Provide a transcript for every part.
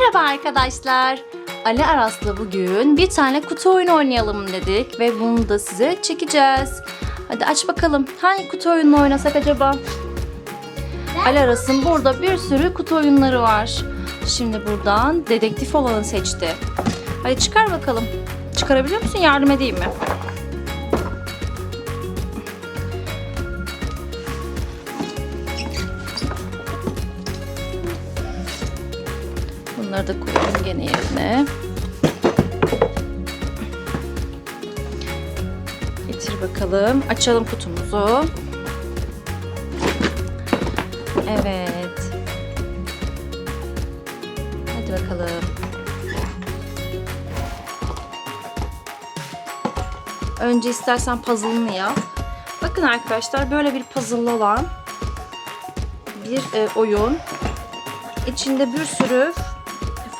Merhaba arkadaşlar. Ali Aras'la bugün bir tane kutu oyunu oynayalım dedik ve bunu da size çekeceğiz. Hadi aç bakalım. Hangi kutu oyununu oynasak acaba? Ali Aras'ın burada bir sürü kutu oyunları var. Şimdi buradan dedektif olanı seçti. Hadi çıkar bakalım. Çıkarabiliyor musun? Yardım edeyim mi? Bunları da koyalım gene yerine. Getir bakalım. Açalım kutumuzu. Evet. Hadi bakalım. Önce istersen puzzle'ını yap. Bakın arkadaşlar böyle bir puzzle olan bir e, oyun. İçinde bir sürü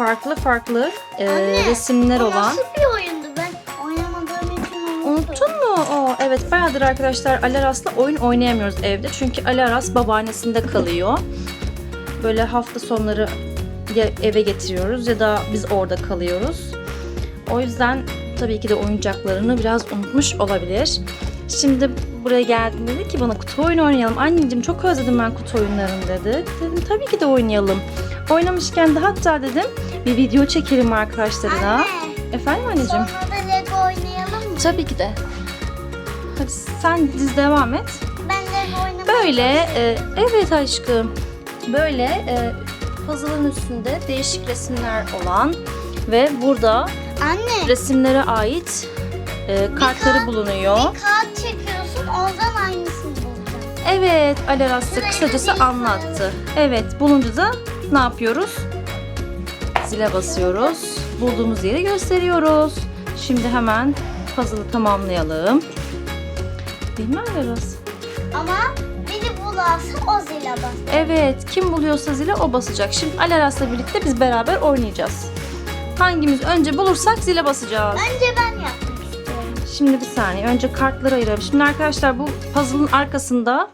farklı farklı e, Anne, resimler Bu olan. Nasıl bir oyundu ben oynamadığım için unuttum. Unuttun mu? Oo, evet bayağıdır arkadaşlar Ali Aras'la oyun oynayamıyoruz evde. Çünkü Ali Aras babaannesinde kalıyor. Böyle hafta sonları ya eve getiriyoruz ya da biz orada kalıyoruz. O yüzden tabii ki de oyuncaklarını biraz unutmuş olabilir. Şimdi buraya geldiğinde dedi ki bana kutu oyunu oynayalım. Anneciğim çok özledim ben kutu oyunlarını dedi. Dedim tabii ki de oynayalım. Oynamışken de hatta dedim bir video çekelim arkadaşlarına. Anne, Efendim anneciğim? sonra da Lego oynayalım mı? Tabii ki de. Hadi sen diz devam et. Ben Lego oynamak Böyle, e, evet aşkım. Böyle e, puzzle'ın üstünde değişik resimler olan ve burada Anne, resimlere ait e, kartları kağıt- bulunuyor. bir kağıt çekiyorsun ondan aynısını bulacaksın. Evet, Alaras da kısacası anlattı. Evet, bulunca da ne yapıyoruz? Zile basıyoruz. Bulduğumuz yeri gösteriyoruz. Şimdi hemen puzzle'ı tamamlayalım. Değil mi Alaras? Ama biri bularsa o zile bas. Evet, kim buluyorsa zile o basacak. Şimdi Alaras'la birlikte biz beraber oynayacağız. Hangimiz önce bulursak zile basacağız. Önce ben yapmak istiyorum. Şimdi bir saniye. Önce kartları ayıralım. Şimdi arkadaşlar bu puzzle'ın arkasında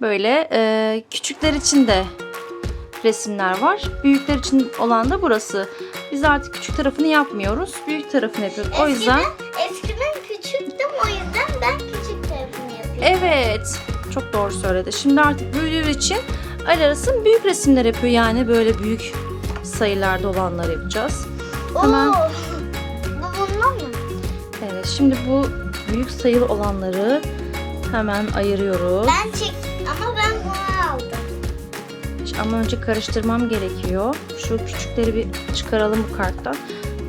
böyle e, küçükler için de resimler var. Büyükler için olan da burası. Biz artık küçük tarafını yapmıyoruz. Büyük tarafını yapıyoruz. O yüzden Eskiden, küçüktüm o yüzden ben küçük tarafını yapıyorum. evet çok doğru söyledi. Şimdi artık büyüdüğü için Alaras'ın büyük resimler yapıyor. Yani böyle büyük sayılarda olanlar yapacağız. hemen- Oo, bu bundan mı? Evet şimdi bu büyük sayılı olanları hemen ayırıyoruz. Ben çek Ama önce karıştırmam gerekiyor. Şu küçükleri bir çıkaralım bu karttan.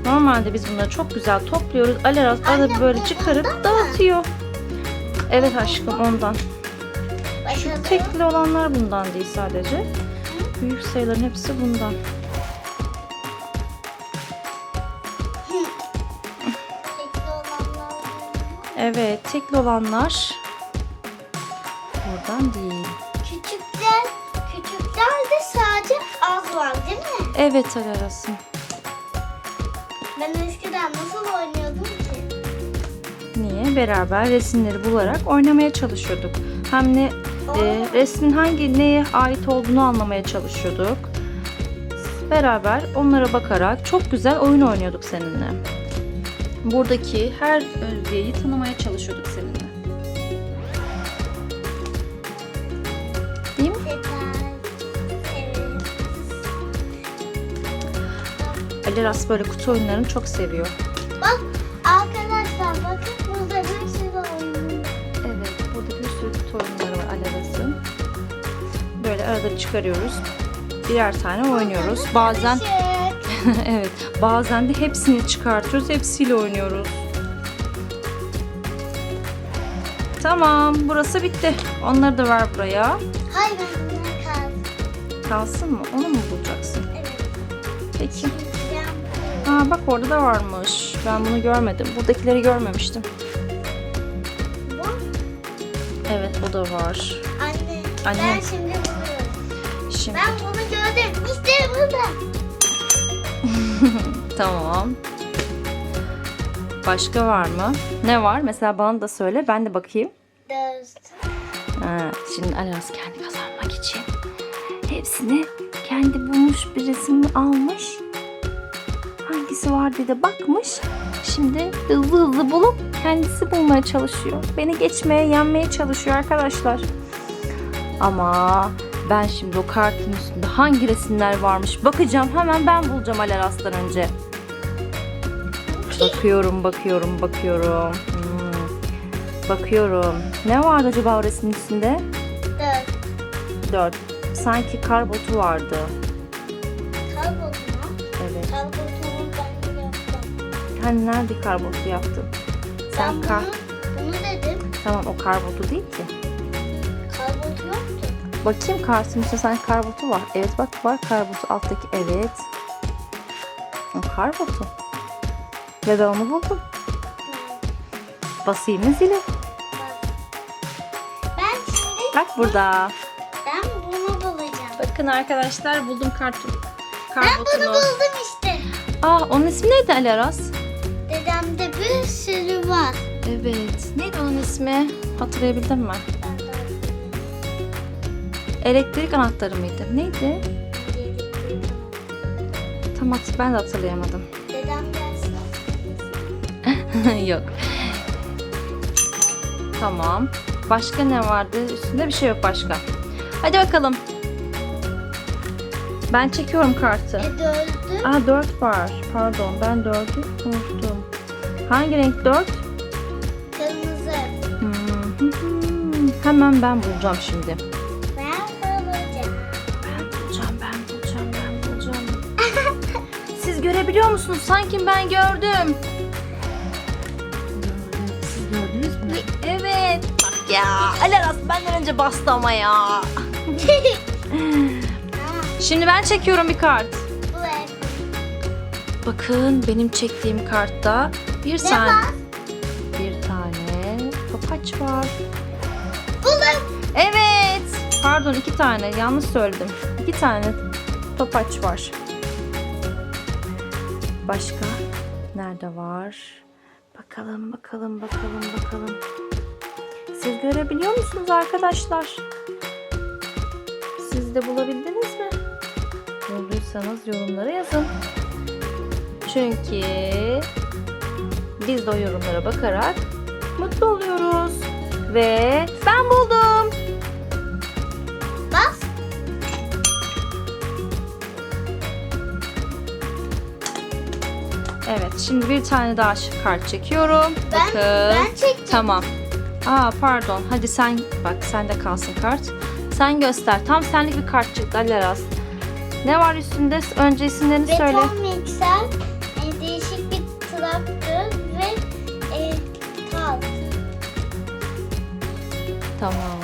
Normalde biz bunları çok güzel topluyoruz. Alaraz Anne, arada böyle çıkarıp dağıtıyor. Evet aşkım ondan. Şu tekli olanlar bundan değil sadece. Büyük sayıların hepsi bundan. Evet tekli olanlar buradan değil. Evet Alaras'ım. Ben eskiden nasıl oynuyordum ki? Niye? Beraber resimleri bularak oynamaya çalışıyorduk. Hem ne e, resmin hangi neye ait olduğunu anlamaya çalışıyorduk. Beraber onlara bakarak çok güzel oyun oynuyorduk seninle. Buradaki her özgeyi tanımaya çalışıyorduk seninle. Ali Ras böyle kutu oyunlarını çok seviyor. Bak arkadaşlar bakın burada bir sürü oyun. Evet, burada bir sürü kutu oyunları var Ali Ras'ın. Böyle arada çıkarıyoruz. Birer tane oynuyoruz. Bazen Işık. evet, bazen de hepsini çıkartıyoruz, hepsiyle oynuyoruz. Tamam, burası bitti. Onları da ver buraya. Hayır kaldım. Kalsın mı? Onu mu bulacaksın? Evet. Peki. Ha bak orada da varmış. Ben bunu görmedim. Buradakileri görmemiştim. bu. Evet, o da var. Anne. Anne. Ben şimdi buluyorum. Şimdi Ben bunu gördüm. İşte burada. tamam. Başka var mı? Ne var? Mesela bana da söyle. Ben de bakayım. Dört. Ha, şimdi Aras kendi kazanmak için hepsini kendi bulmuş bir resmini almış. Hangisi var diye bakmış. Şimdi hızlı hızlı bulup kendisi bulmaya çalışıyor. Beni geçmeye, yenmeye çalışıyor arkadaşlar. Ama ben şimdi o kartın üstünde hangi resimler varmış bakacağım. Hemen ben bulacağım Alaras'tan önce. Bakıyorum, bakıyorum, bakıyorum. Hmm. Bakıyorum. Ne vardı acaba o resmin üstünde? Dört. Dört. Sanki kar botu vardı. Kalbotu mu? Evet. Kalbotumu ben Hani nerede kar botu yaptın? Sen Ben kar... bunu, bunu dedim. Tamam o kar botu değil ki. Kalbotu yoktu. Bakayım kartın üstünde sanki kar botu var. Evet bak var kar botu alttaki. Evet. O kar botu. Ve ben onu buldum. Basayım mı zile? Ben şimdi Bak burada. ben bunu bulacağım. Bakın arkadaşlar buldum kartun. Kar Ben bunu buldum işte. Aa onun ismi neydi Ali Aras? Bir sürü var. Evet. Neydi onun ismi? Hatırlayabildin mi? Elektrik anahtarı mıydı? Neydi? Tam hat- ben de hatırlayamadım. Dedem gelsin. yok. Tamam. Başka ne vardı? Üstünde bir şey yok başka. Hadi bakalım. Ben çekiyorum kartı. E dördü. Aa 4 var. Pardon ben 4'ü unuttum. Hangi renk 4? Kırmızı. Hemen ben bulacağım şimdi. Ben bulacağım. Ben bulacağım, ben bulacağım, ben bulacağım. Siz görebiliyor musunuz? Sanki ben gördüm. Siz gördünüz mü? Evet. Bak ya. Alaras benden önce bastı ama ya. Şimdi ben çekiyorum bir kart. Bakın benim çektiğim kartta bir Ne tane bir tane topaç var. Buldum. Evet. Pardon iki tane. Yanlış söyledim. İki tane topaç var. Başka nerede var? Bakalım, bakalım, bakalım, bakalım. Siz görebiliyor musunuz arkadaşlar? Siz de bulabildiniz mi? Bulduysanız yorumlara yazın. Çünkü biz de o yorumlara bakarak mutlu oluyoruz. Ve ben buldum. Bas. Evet, şimdi bir tane daha kart çekiyorum. Ben, Bakın. ben çektim. Tamam. Aa pardon. Hadi sen bak sende kalsın kart. Sen göster. Tam senlik bir kart çıktı Ali Aras. Ne var üstünde? Önce isimlerini söyle. Beton mikser, Tamam.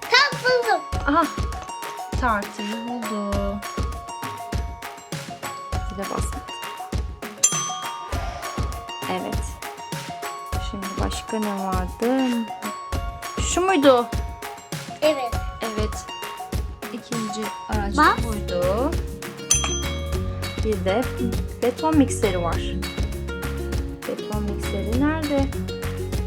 Kal buldum. Aha. Tartıyı buldu. Zile basmadı. Evet. Şimdi başka ne vardı? Şu muydu? Evet. Evet. İkinci araç Bak. buydu. Bir de beton mikseri var. Beton mikseri nerede?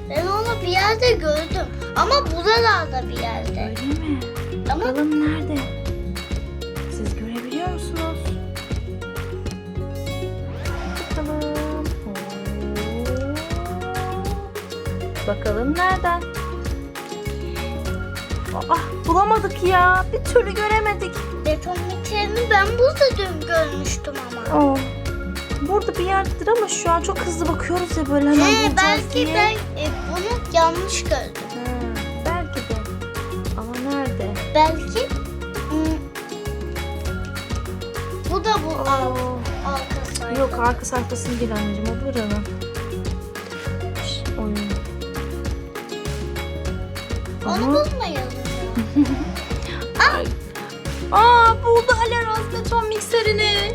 Ben onu bir yerde gördüm. Ama buralarda bir yerde. Öyle mi? Ama Bakalım nerede? Siz görebiliyor musunuz? Bakalım. Oo. Bakalım nereden? Aa, bulamadık ya. Bir türlü göremedik. beton mikserini ben burada dün görmüştüm ama. Oo. Burada bir yerdedir ama şu an çok hızlı bakıyoruz ya böyle hemen He, bulacağız belki diye. ben e, bunu yanlış gördüm. Belki hmm, bu da bu al, arka sayfa. Yok arka sayfasını değil anneciğim o buranın. Oyun. Onu bulmayalım ya. Aa buldu Alaraz beton mikserini.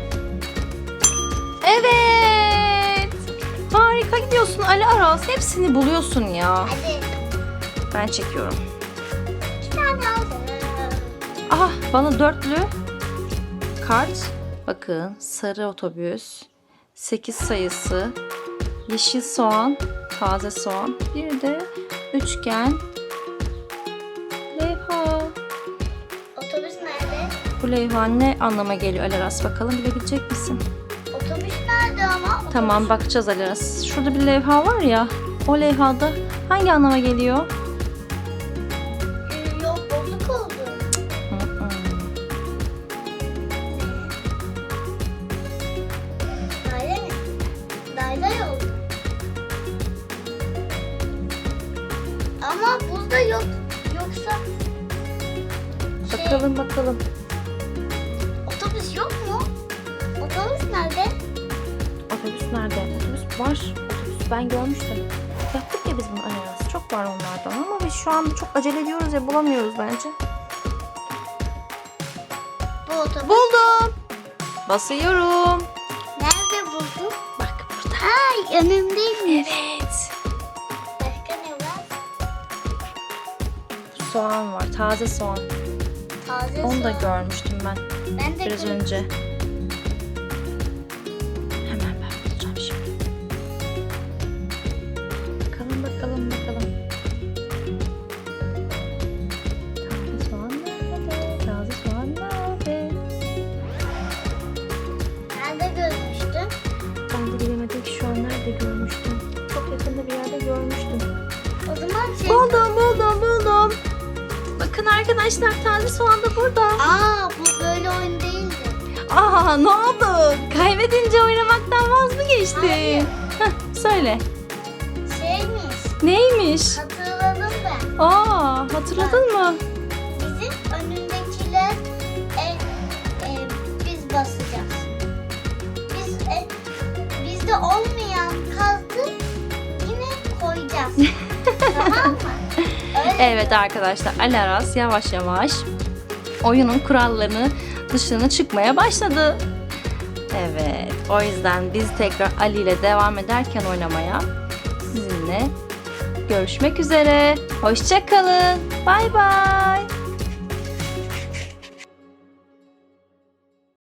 Evet. Harika gidiyorsun Ali Aras. Hepsini buluyorsun ya. Hadi Ben çekiyorum. iki tane aldım. Aha bana dörtlü kart. Bakın sarı otobüs. 8 sayısı. Yeşil soğan. Taze soğan. Bir de üçgen. Levha. Otobüs nerede? Bu levha ne anlama geliyor Alaras bakalım bilebilecek misin? Otobüs nerede ama? Tamam bakacağız Alaras. Şurada bir levha var ya. O levhada hangi anlama geliyor? Ama buzda yok. Yoksa şey, Bakalım bakalım. otobüs yok mu? Otobüs nerede? Otobüs nerede? Otobüs var. Otobüs ben görmüştüm. Yaptık ya biz bunu Alaras. Çok var onlardan ama biz şu an çok acele ediyoruz ya bulamıyoruz bence. Bu otobüs. Buldum. Basıyorum. Nerede buldun? Bak burada. Ay önümdeymiş. Evet. Soğan var. Taze soğan. Taze Onu da soğan. görmüştüm ben Ben de biraz önce. Arkadaşlar taze soğan da burada. Aa bu böyle oyun değildi. Aa ne oldu? Kaybedince oynamaktan vaz mı geçtin? Heh, söyle. Şeymiş. Neymiş? Hatırladım ben. Aa hatırladın mı? Bizim önündekiler e, e, biz basacağız. Biz e, bizde olmayan kazdı yine koyacağız. tamam mı? Evet arkadaşlar Alaras yavaş yavaş oyunun kurallarını dışına çıkmaya başladı. Evet o yüzden biz tekrar Ali ile devam ederken oynamaya sizinle görüşmek üzere. Hoşçakalın. Bay bay.